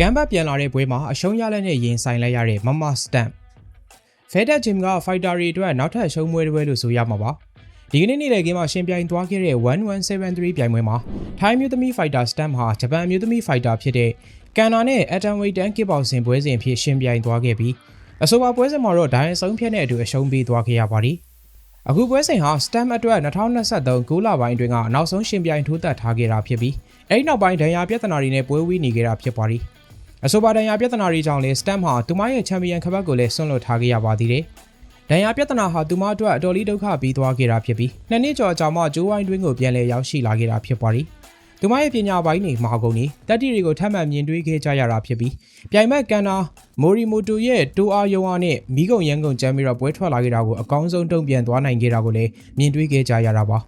ကမ်ဘတ်ပြန်လာတဲ့ပွဲမှာအရှုံးရလက်နဲ့ရင်ဆိုင်လိုက်ရတဲ့မမစတမ်ဖဲတက်ဂျင်ကဖိုက်တာတွေအတွက်နောက်ထပ်ရှုံးပွဲတစ်ပွဲလို့ဆိုရမှာပါဒီကနေ့နေ့လည်ကင်းမှာရှင်ပြိုင်သွားခဲ့တဲ့1173ပြိုင်ပွဲမှာထိုင်းမျိုးသမီးဖိုက်တာစတမ်ဟာဂျပန်မျိုးသမီးဖိုက်တာဖြစ်တဲ့ကန်နာနဲ့အက်တမ်ဝေတန်ကစ်ပေါင်စင်ပွဲစဉ်ဖြစ်ရှင်ပြိုင်သွားခဲ့ပြီးအဆိုပါပွဲစဉ်မှာတော့ဒိုင်အဆုံးဖြတ်တဲ့အတူအရှုံးပေးသွားခဲ့ရပါတယ်အခုပွဲစဉ်ဟာ STEM အတွက်2023ကူလပိုင်းအတွင်းကနောက်ဆုံးရှင်ပြိုင်ထိုးသက်ထားခဲ့တာဖြစ်ပြီးအဲဒီနောက်ပိုင်းဒဏ်ရာပြဿနာတွေနဲ့ပွဲဝီးနေခဲ့တာဖြစ်ပါတယ်။ အဆိုပါဒဏ်ရာပြဿနာတွေကြောင့်လည်း STEM ဟာသူမရဲ့ချန်ပီယံခပတ်ကိုလည်းဆွန့်လွတ်ထားခဲ့ရပါသေးတယ်။ဒဏ်ရာပြဿနာဟာသူမအတွက်အတော်လေးဒုက္ခပြီးသွားခဲ့တာဖြစ်ပြီးနှစ်နှစ်ကျော်အကြာမှဂျိုးဝိုင်းတွင်းကိုပြန်လည်ရောက်ရှိလာခဲ့တာဖြစ်ပါတယ်။သူမရဲ့ပညာပိုင်းတွေမဟာကုန်တွေတက်တီတွေကိုထပ်မံမြင်တွေ့ခဲ့ကြရတာဖြစ်ပြီးပြိုင်ဘက်ကန်နာမိုရီမိုတိုရဲ့တိုအာယုံအားနဲ့မိကုံရန်ကုန်ကျမ်းပြီးတော့ပွဲထွက်လာခဲ့တာကိုအကောင်းဆုံးတုံ့ပြန်သွားနိုင်ခဲ့တာကိုလည်းမြင်တွေ့ခဲ့ကြရတာပါ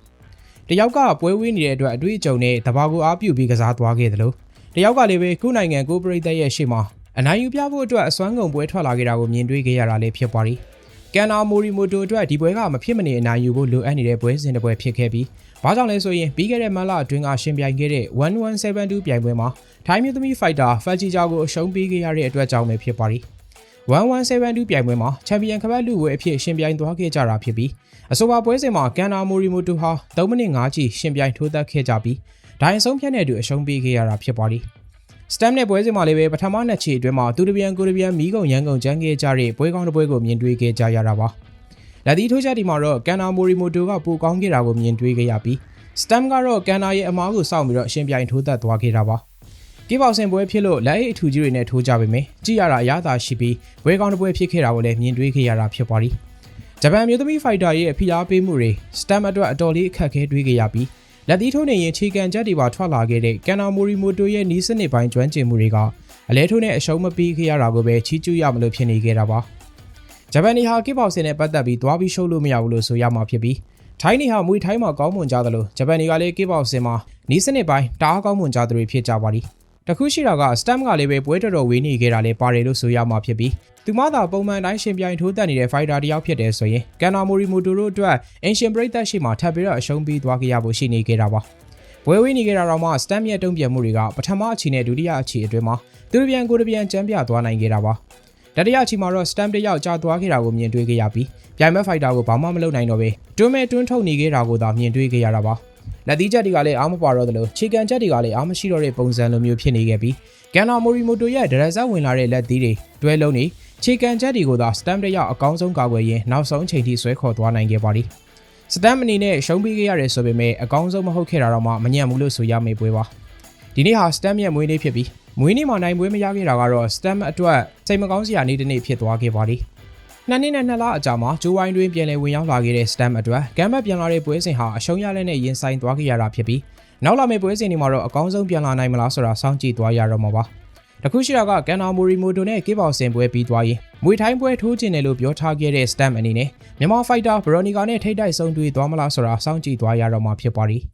တယောက်ကပွဲဝေးနေတဲ့အတွက်အတွေ့အကြုံနဲ့တဘာကိုအားပြုပြီးကစားသွားခဲ့တယ်လို့ တယောက်ကလည်းပဲခုနိုင်ငံကိုပရိသတ်ရဲ့ရှေ့မှာအနိုင်ယူပြဖို့အတွက်အစွမ်းကုန်ပွဲထွက်လာခဲ့တာကိုမြင်တွေ့ခဲ့ရတာလည်းဖြစ်ပါရီကန်နာမိုရီမိုတိုအတွက်ဒီပွဲကမဖြစ်မနေအနိုင်ယူဖို့လိုအပ်နေတဲ့ပွဲစဉ်တစ်ပွဲဖြစ်ခဲ့ပြီးဘာကြောင့်လဲဆိုရင်ပြီးခဲ့တဲ့မလအတွင်းကရှင်ပြိုင်ခဲ့တဲ့1172ပြိုင်ပွဲမှာထိုင်းမျိုးသမီးဖိုက်တာဖက်ဂျီဂျာကိုအရှုံးပေးခဲ့ရတဲ့အတွက်ကြောင့်ပဲဖြစ်ပါရီ1172ပြိုင်ပွဲမှာချန်ပီယံခပတ်လူဝဲအဖြစ်ရှင်ပြိုင်သွားခဲ့ကြတာဖြစ်ပြီးအဆိုပါပွဲစဉ်မှာကန်နာမိုရီမိုတိုဟာ3မိနစ်5ချီရှင်ပြိုင်ထိုးသက်ခဲ့ကြပြီး ဒိုင်ဆုံးဖြတ်တဲ့သူအရှုံးပေးခဲ့ရတာဖြစ်ပါရီစတမ်နဲ့ပွဲစဉ်မှာလည်းပဲပထမနှစ်ချီအတွင်းမှာသူတပြန်ကိုတပြန်မီးကုံရန်ကုန်ကျန်းခဲ့ကြတဲ့ပွဲကောင်းတစ်ပွဲကိုမြင်တွေ့ခဲ့ကြရတာပါလက်ဒီထိုးချက်ဒီမှာတော့ကန်နာမိုရီမိုတိုကပိုကောင်းခဲ့တာကိုမြင်တွေ့ခဲ့ရပြီးစတမ်ကတော့ကန်နာရဲ့အမားကိုစောင့်ပြီးတော့ရှင်ပြိုင်ထိုးသက်သွားခဲ့တာပါကေးပေါဆင်ပွဲဖြစ်လို့လက်အိတ်အထူကြီးတွေနဲ့ထိုးကြပေမယ့်ကြည့်ရတာအရသာရှိပြီးဘွဲကောင်းတစ်ပွဲဖြစ်ခဲ့တာကိုလည်းမြင်တွေ့ခဲ့ရတာဖြစ်ပါသည်ဂျပန်မျိုးသမီးဖိုက်တာရဲ့ဖိအားပေးမှုတွေစတမ်အတွက်အတော်လေးအခက်အခဲတွေ့ခဲ့ရပြီး လက်သီးထိုးနေရင်ခြေကန်ချက်တွေပါထွက်လာခဲ့တဲ့ကန်နာမိုရီမိုတိုရဲ့နီးစနစ်ပိုင်းကျွမ်းကျင်မှုတွေကအလဲထိုးနဲ့အရှုံးမပြီးခဲ့ရတာကိုပဲချီးကျူးရမလို့ဖြစ်နေခဲ့တာပါဂျပန်နီဟာကေးပေါဆင်နဲ့ပတ်သက်ပြီးသွားပြီးရှုပ်လို့မရဘူးလို့ဆိုရမှာဖြစ်ပြီးထိုင်းနေဟာမွေထိုင်းမှာကောင်းမွန်ကြသလိုဂျပန်တွေကလည်းကေးပေါဆင်မှာနီးစနစ်ပိုင်းတအားကောင်းမွန်ကြသူတွေဖြစ်ကြပါသည် တခုရှိတာက stem ကလည်းပဲပွဲတော်တော်ဝေးနေခဲ့တာလည်းပါတယ်လို့ဆိုရမှာဖြစ်ပြီးသူမသာပုံမှန်တိုင်းရှင်ပြိုင်ထိုးတက်နေတဲ့ fighter တယောက်ဖြစ်တယ်ဆိုရင်ကန်နာမိုရီမိုတိုတို့အတွက် ancient ပရိသတ်ရှိမှထပ်ပြီးတော့အရှုံးပေးသွားခဲ့ရဖို့ရှိနေခဲ့တာပါပွဲဝေးနေခဲ့တာတော့မှ stem ရဲ့တုံ့ပြန်မှုတွေကပထမအချီနဲ့ဒုတိယအချီအတွင်းမှာသူတပြန်ကိုတပြန်ကျမ်းပြသွားနိုင်ခဲ့တာပါတတိယအချီမှာတော့ stem တယောက်ကြာသွားခဲ့တာကိုမြင်တွေ့ခဲ့ရပြီးပြိုင်မဲ့ fighter ကိုဘာမှမလုပ်နိုင်တော့ပဲတွန်းမဲ့တွန်းထုတ်နေခဲ့တာကိုသာမြင်တွေ့ခဲ့ရတာပါ လက်သီးချက်တွေကလည်းအားမပါတော့သလိုခြေကန်ချက်တွေကလည်းအားမရှိတော့တဲ့ပုံစံလိုမျိုးဖြစ်နေခဲ့ပြီးကန်နာမိုရီမိုတိုရဲ့ဒရက်ဇက်ဝင်လာတဲ့လက်သီးတွေတွဲလုံးနေခြေကန်ချက်တွေကိုသာစတမ်တရအကောင်းဆုံးကာကွယ်ရင်းနောက်ဆုံးချိန်ထိဆွဲခေါ်သွားနိုင်ခဲ့ပါသည်စတမ်အနေနဲ့ရှုံးပေးခဲ့ရတယ်ဆိုပေမဲ့အကောင်းဆုံးမဟုတ်ခဲ့တာတော့မှမညံ့ဘူးလို့ဆိုရမေးပွဲပါဒီနေ့ဟာစတမ်ရဲ့မွေးနေ့ဖြစ်ပြီးမွေးနေ့မှာနိုင်ပွဲမရခဲ့တာကတော့စတမ်အတွက်စိတ်မကောင်းစရာနေ့တစ်နေ့ဖြစ်သွားခဲ့ပါသည် နှစ်နှစ်နဲ့နှစ်လအကြာမှာဂျိုးဝိုင်းတွင်ပြန်လည်ဝင်ရောက်လာခဲ့တဲ့ Stam အတွက်ကမ်ဘတ်ပြန်လာတဲ့ပွဲစဉ်ဟာအရှုံးရလက်နဲ့ရင်ဆိုင်သွားခဲ့ရတာဖြစ်ပြီးနောက်လာမယ့်ပွဲစဉ်တွေမှာတော့အကောင်းဆုံးပြန်လာနိုင်မလားဆိုတာစောင့်ကြည့်သွားရတော့မှာပါ။တခုရှိတာကကန်နာမိုရီမိုတိုနဲ့ကေးပေါဆင်ပွဲပြီးသွားရင်မွေထိုင်းပွဲထိုးကျင်တယ်လို့ပြောထားခဲ့တဲ့ Stam အနေနဲ့မြန်မာဖိုက်တာဘရိုနီကာနဲ့ထိတ်တိုက်ဆုံးတွေ့သွားမလားဆိုတာစောင့်ကြည့်သွားရတော့မှာဖြစ်ပါသည်။